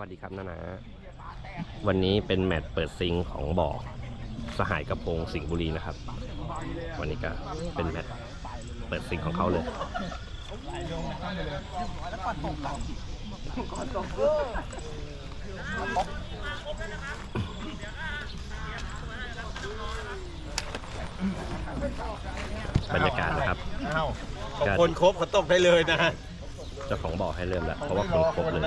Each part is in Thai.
วัสดีครับนานา วันนี้เป็นแมตช์เปิดซิงของบ่อสหายกระพงสิงห์บุรีนะครับ วันนี้ก็เป็นแมตช์เปิดซิงของเขาเลย บรรยากาศนะครับ อ้าวของคนครบเขาตกได้เลยนะ เจ้าของบ่อให้เริ่มแล้ว เพราะว่าคนครบเลย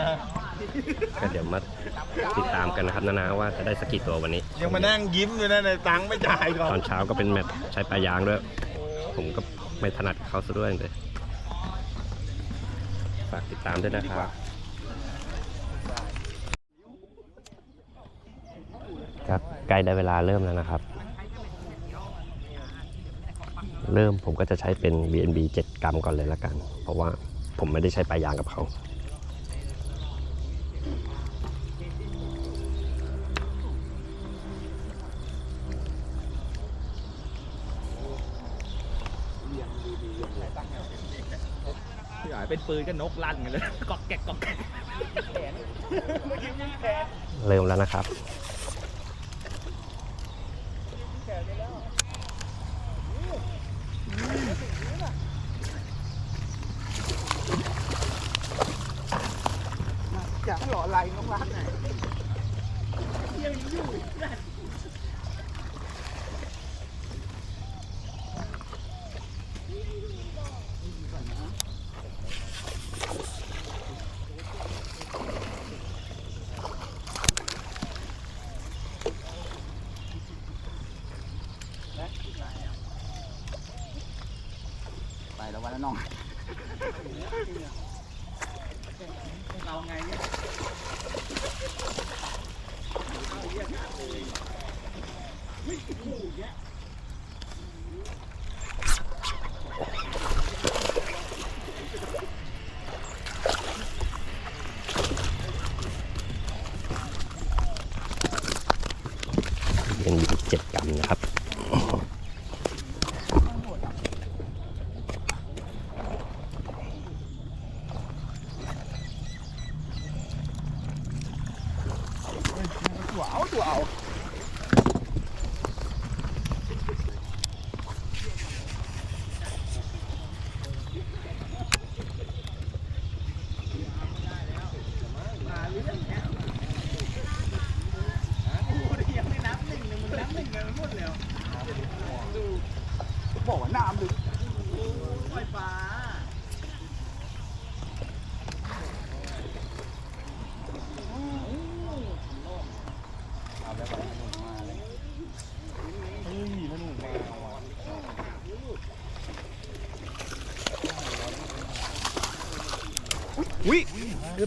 ก็เดี๋ยวมาติดตามกันนะครับนานาว่าจะได้สักกี่ตัววันนี้ ยังมานั่งยิ้มอยู่นะในตังค์ไม่จ่ายก่อน ตอนเช้าก็เป็นแมตช์ใช้ปลายางด้วย ผมก็ไม่ถนัดเขาซะด้วยเลยฝากติดตามด้วยนะครับครับใกล้ได้เวลาเริ่มแล้วนะครับ เริ่มผมก็จะใช้เป็น BNB 7 กรัมก่อนเลยละกัน เพราะว่าผมไม่ได้ใช้ปลายางกับเขา ปืนก็นกลั่นกันเลยกอกแกกกอกแกก เริ่มแล้วนะครับ Take the cold, yeah?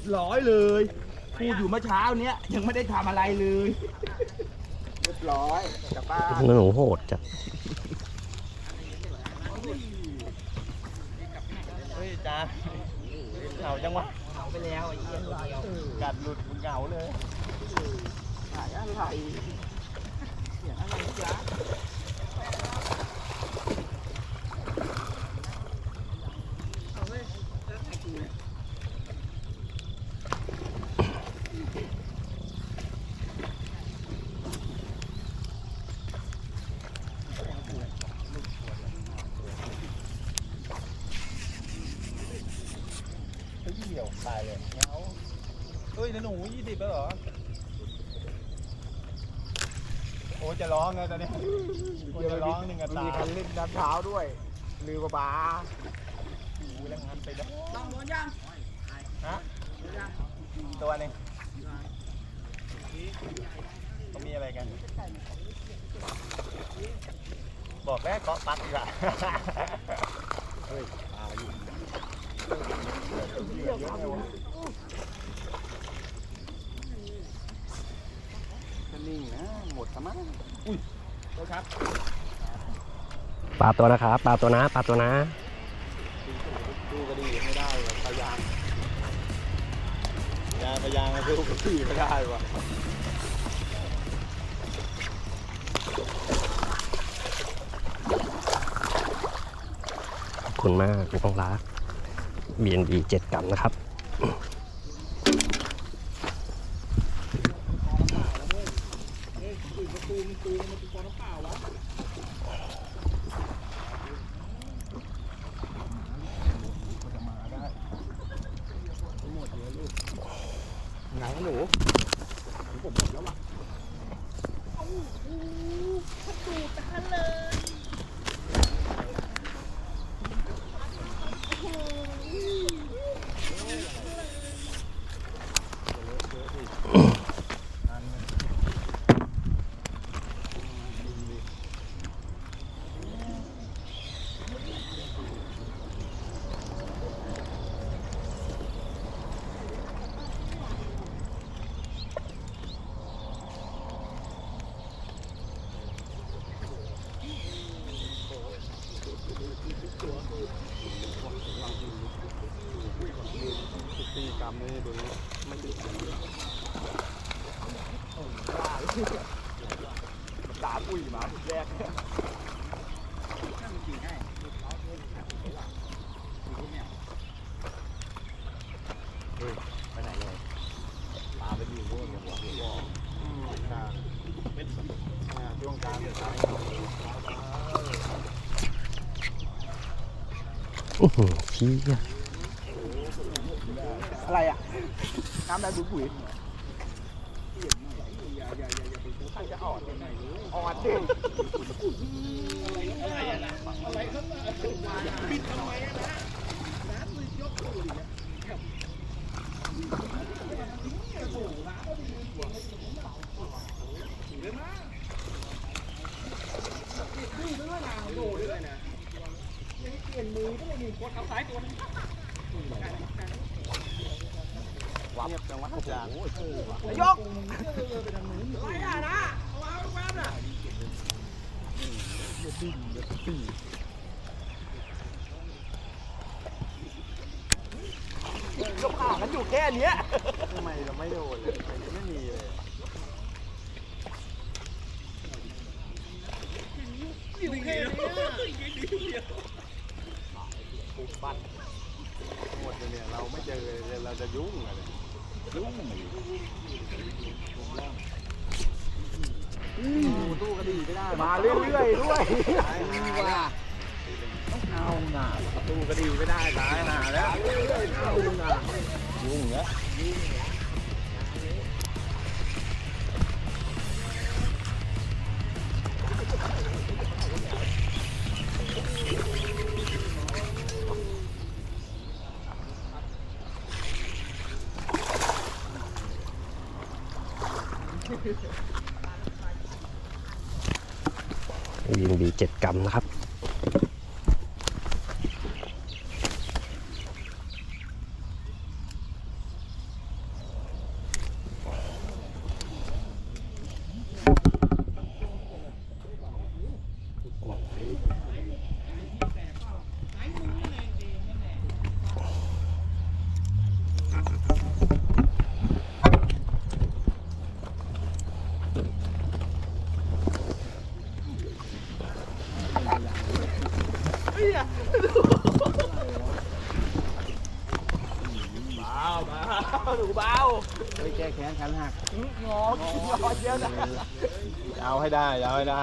บร้อยเลยพูดอยู่เมื่อเช้าเนี้ยยังไม่ได้ทำอะไรเลย เรียบร้อยกลับบ้านหนูโหดจัดเฮ้ยจ้าเหงาจังวะเอาไปแล้วไอ้เหี้ยตัวเดียวกัดหลุดมึงเหงาเลยหายอะไรเสียงอะไรจ๊ะ เฮ้ยเดี่ยวตายเลยเหงาเฮ้ยนะหนูยี่สิบแล้วเหรอ โอ้จะร้อง แล้วตอนนี้โอ้จะร้องหนึ่งกับตามีคันเล่นน้ำเท้าด้วยลืมบาหูแล้วงันไปแล้วลองโดนยังฮะตัวหนึงเขามีอะไรกัน บอกแล้วเกาะปัดดีกว่าเฮ้ยปลาอยู่เยื่อเยอะเลยวะนิ่งนะ หมดสมั้งตัว ครับปลาตัวนะครับปลาตัวนะปลาตัวนะดูกระดีไม่ได้ว่ะพยางยางพยางดูกระดีไม่ได้ว่ะขอบคุณมากคุณต้องรัก BNB 7กรัมนะครับ ไหนหนู ตีกรรมนี่ดูไม่ติดด่าปุ้ยหมาแรก ไปไหนเลยปลาไปอยู่ด้วยกันหัวหัวอืมกลางเป็นอ่าช่วงกลางเดี๋ยวกลางอื้อหือชี้ยอะไรอะ น้ำได้บุ๋ยบุ๋ยใครจะอ่อนอ่อนดิ วับจังหวะจางยกอะไรอะนะวางแป๊บน่ะก็ผ่ากัน อยู่แค่เนี้ยทำไมเราไม่โดนเลยไม่มีเลยปุ๊บปั้นหมดเลยเนี่ยเราไม่เจอเลยเราจะยุ่งอะไรยุ่งตู้กระดี่ไม่ได้ มาเรื่อยๆด้วยว่าเอาหนาตู้กระดี่ไม่ได้ตายหาแล้วเอาหนา ยุ่งแล้วยิงดีเจ็ดกรัมนะครับ เบาเบาหนูเบา เฮ้ยแก้แค้นขันหัก งอกิ นรอเยอะนะเอาให้ได้เอาให้ได้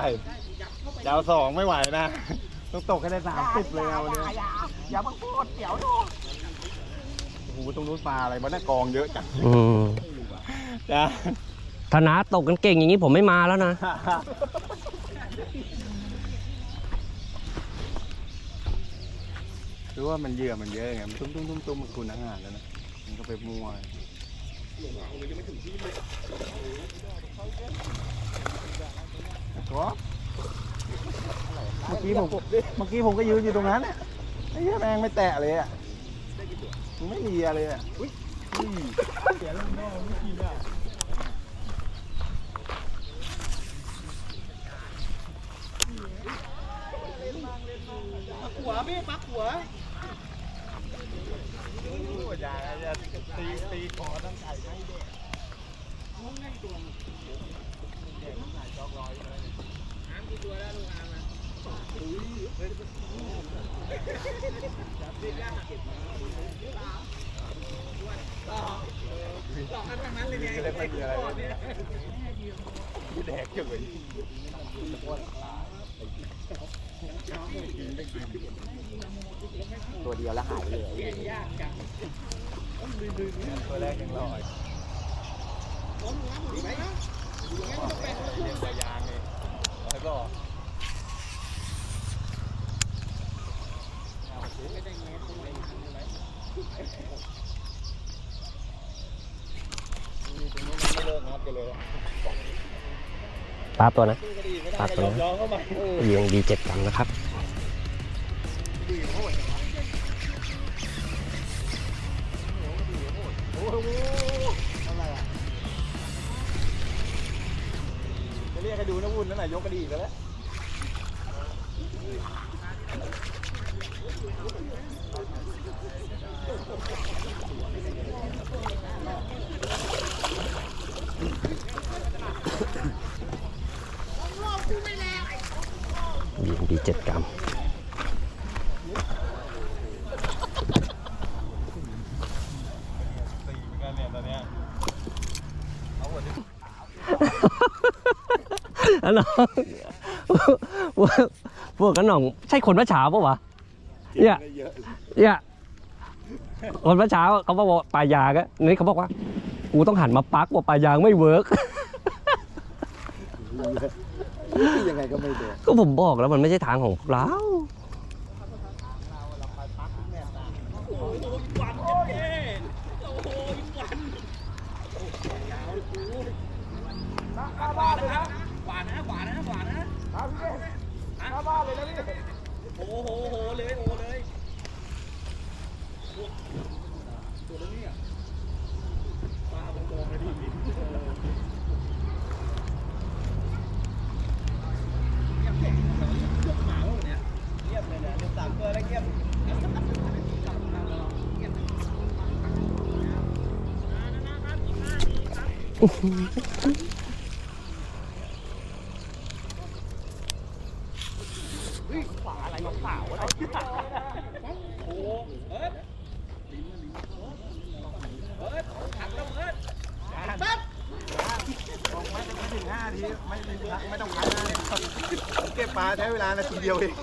จะเอาสองไม่ไหวนะ ต้องตกให้ได้สามสิบเลยเอาอเนี่ยย่าอย่าอย่ามาพูดเดี๋ยวดูโอ้โหตรงนู้นปลาอะไรมันน่ากองเยอะจังอืมจ้ะถ้าน้าตกกันเก่งอย่างนี้ผมไม่มาแล้วนะรู้ว่ามันเหยื่อมันเยอะไงมันตุ้มตุ้มตุ้มตุ้มมันคุณอาหารแล้วนะ มันก็ไปมัวครับ เมื่อกี้ผมเมื่อกี้ผมก็ยืนอยู่ตรงนั้นไอ้เหี้ยแมงไม่แตะเลยอะไม่เลียเลยอะอุ้ยเสียแล้วนอกไม่กินอะหัวพี่ปักหัวอย่าอย่าตีตีคอทั้งไก่ทั้เด็ กหลอกกันทั้งนั้นเลยเนี่ยก็เลยไม่มีอะไรเนี่ยกูแดกเฉยตัวเดียวแล้วหายเลยตัวแรกยังรอด ปลาตัวนะปลาตัวนะเยียงดีเจ็ดกรัมนะครับุ่นนั่นน่ะยกกระดี่แล้วแหละเยียงดีเจ็ดกรัม อันน้องพวกกันหน่องใช่คนเมื่อเช้าปะวะเนี่ยเนี่ยคนเมื่อเช้าเขาบอกว่าปลายางอะนี่เขาบอกว่ากูต้องหันมาปักว่าปลายางไม่เวิร์กยังไงก็ไม่เดือดก็ผมบอกแล้วมันไม่ใช่ทางของเรา ขวานะครับขวานะขวานะขวานะ ครับพี่หน้าบ้านเลยนะพี่ โอ้โหโหเลยโหเลย ไม่ถึงห้าทีไม่ไม่ไม่ต้องพักนะเก็บปลาใช้เวลานาทีเดียวเอง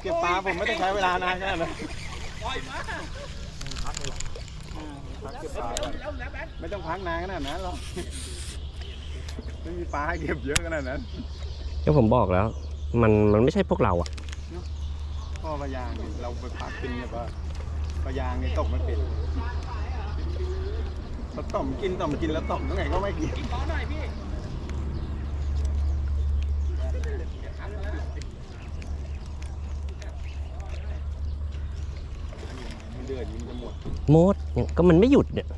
เก็บปลาผมไม่ต้องใช้เวลานานขนาดนั้น ปล่อยมา พัก เก็บปลาไม่ต้องพักนานขนาดนั้นหรอกไม่มีปลาให้เก็บเยอะขนาดนั้นก็ผมบอกแล้ว มันมันไม่ใช่พวกเราอะพ่อปลายางเนี่ยเราไปพักกินแบบว่าปลายางเนี่ยตกไม่เป็นเราต่อมกินต่อมกินแล้วต่อมยังไงก็ไม่กิน ขอหน่อยพี่ มัน เดือดอยู่มันจะหมดโมดเนี่ยก็มันไม่หยุดเนี่ย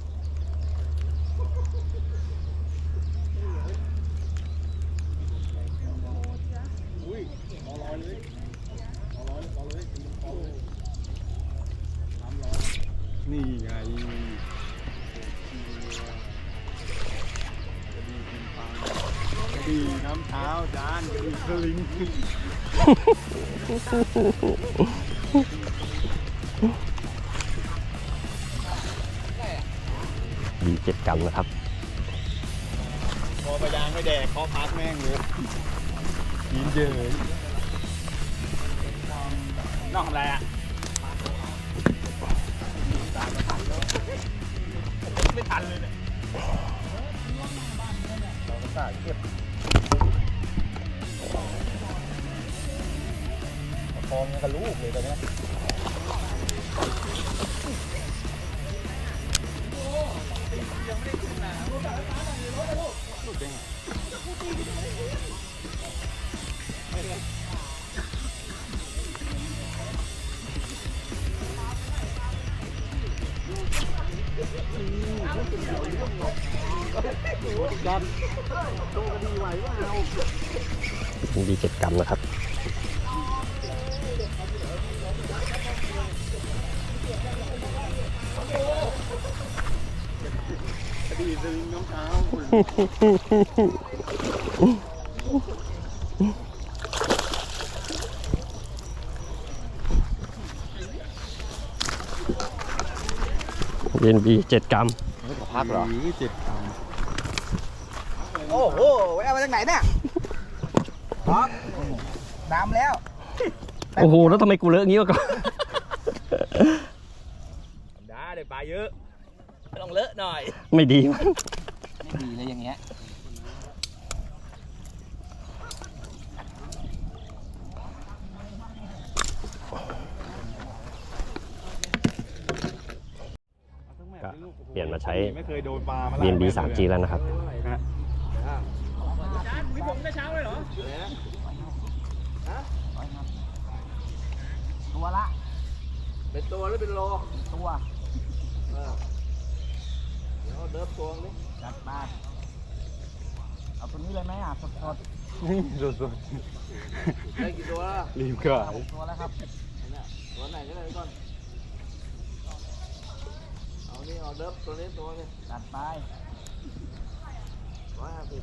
นี่ไงกระดีน้ำเท้าจานกระดีสลิง เยอะนอกอะไรอะไม่ทันเลยเนี่ยเราก็สาเก็บประคองยังกับลูกเลยตอนนี้ นี้ยดีเจ็ดกรัมนะครับ เย็นดีเจ็ดกรัม พักเหรอ เจ็ด โอ้โหแวะมาจากไหนเนี่ยครับดำแล้ว โอ้โห แล้วทำไมกูเลอะอย่างงี้วะก่อนได้เดี๋ยวปลาเยอะต้องเลอะหน่อย ไม่ดีไม่ดีเลยอย่างเงี้ยก็เปลี่ยนมาใช้ ไม่เคยโดนปลามา BNB 3G แล้วนะครับ พี่ผมได้เช้าเลยเหรอตัวละ เป็นตัวหรือเป็นโล ตัวเดี๋ยวเดิมตัวนี้จัดมาเอาตัวนี้เลยไหมอะสดสุดได้กี่ตัวแล้วๆรีบก่อนๆหกตัวแล้วครับตัวไหนก็ได้ก่อนเอานี่เอาเดิมตัวนี้ตัวนี้จัดไปร้อยห้าสิบ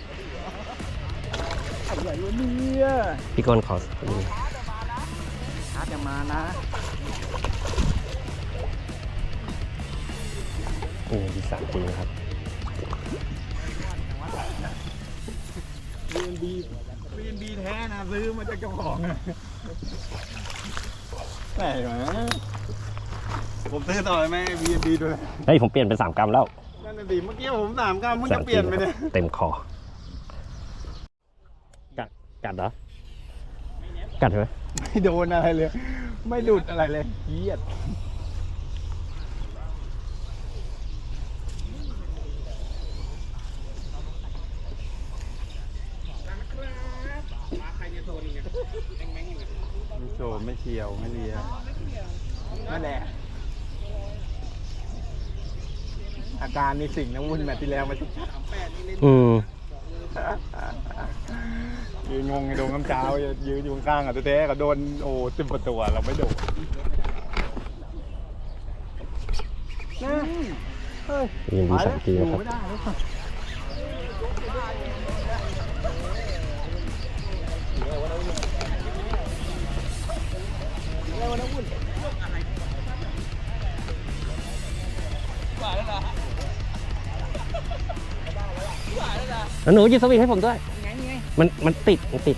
วันนี้พี่ก้นขอชาร์จยังมานะ BNB 3G นะครับ BNB BNB แท้นะซื้อมาจากเจ้าของอะแปลกไหมผมซื้อต่อไหม BNB ด้วยเฮ้ยผมเปลี่ยนเป็น3กรัมแล้วนั่นน่ะดิเมื่อกี้ผมสามกรัมมึงจะเปลี่ยนไปเนี่ย เต็มคอ กัดกัดเหรอ กัดใช่ไหมไม่โดนอะไรเลย ไม่หลุดอะไรเลยเยียดมาใครจะโซนอีกเนี่ยแม่งๆอยู่ไม่โชว์ไม่เชียว ไม่เลียนั่นแหละ อาการในสิ่งน้ำวุ่นแบบที่แล้วมาชัดอืมๆ ยืนงงในโดงน้ำเจ้ายืนอยู่ข้างๆอะตัวแท้ก็โดนโอ้สิบกว่าตัวเราไม่โดนนะเฮ้ย BNB 3G อยู่นะครับไม่ได้เลย แล้วหนูหยิบสวิงให้ผมด้วยมันมันติดมันติด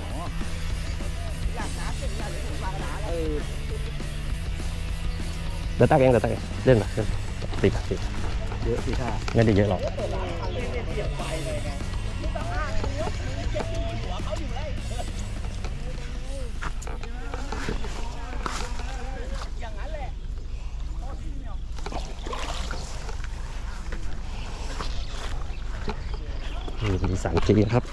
เดี๋ยวตักเองเดี๋ยวตักเองเล่นไปเล่นไปติดติดเยอะสิค่ะไม่ได้เยอะหรอกนี่เป็ นสามจีครับ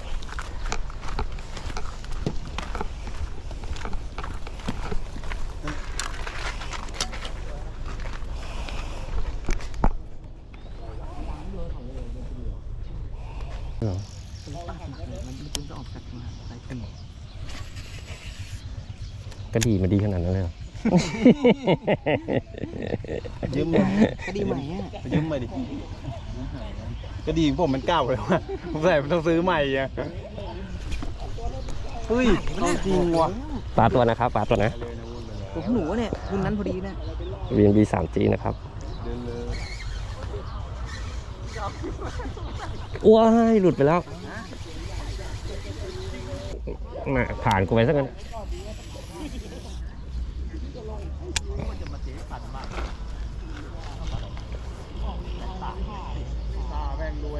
ก็ดีมาดีขนาดนั้นเลยเหรอ ยืมมาก็ดีใหม่อะยืมมาดิก็ดีผมมันเก่าแล้วอะผมใส่มันต้องซื้อใหม่อะเฮ้ยเอาจริงว่ะปลาตัวนะครับปลาตัวนะผมหนูเนี่ยรุ่นนั้นพอดีเนี่ย VNB 3G นะครับเดินเลยว้ายหลุดไปแล้วมาผ่านกูไปสักกัน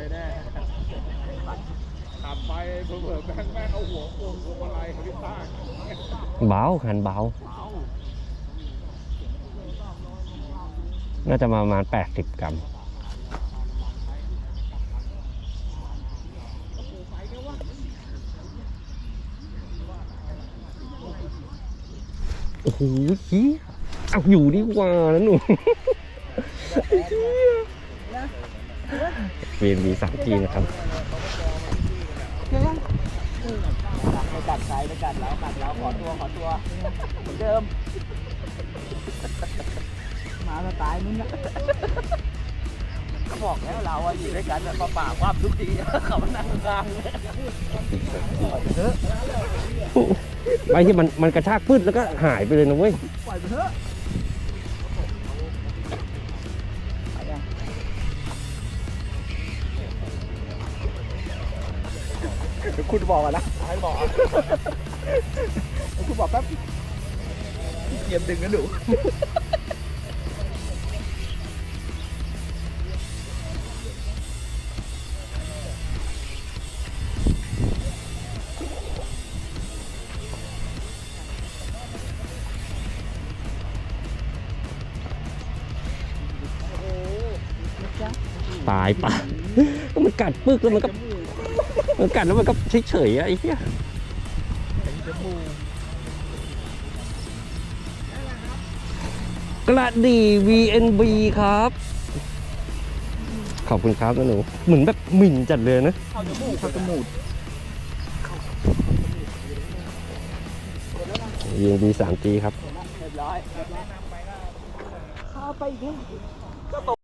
ยแน่ขับไปเผื่อแบงแม่งเอาหัวป่งอะไรพี่ตาเบาคันเบา น่าจะประมาณแปดสิบกรัมโอ้โหเฮียเอาอยู่ดีกว่านะหนูเฮี นมีสามจีนะครับไม่กัดใครไม่กัดเรากัดเราขอตัวขอตัวเหมือนเดิมหมาสไตล์มึงอะก็บอกแล้วเราอะอยู่ด้วยกันแบบป่าๆความทุกทีเขามานั่งกลางเนี่ยไอ้ที่มันมันกระชากพืชแล้วก็หายไปเลยนะเว้ยปล่อยไปเถอะ คุณบอกอะนะให้บอกอะเดี๋ยวคุณบอกแป๊บเกียมดึงนะหนูตายปะมันกัดปึกแล้วมันก็ มันกัดแล้วมันก็เฉยๆอะไอ้เหี้ยกระดี VNB ครับ ขอบคุณครับนะหนู เหมือนแบบหมิ่นจัดเลยนะ เข้าจมูกเข้าจมูก VNB 3G ครับ เรียบร้อย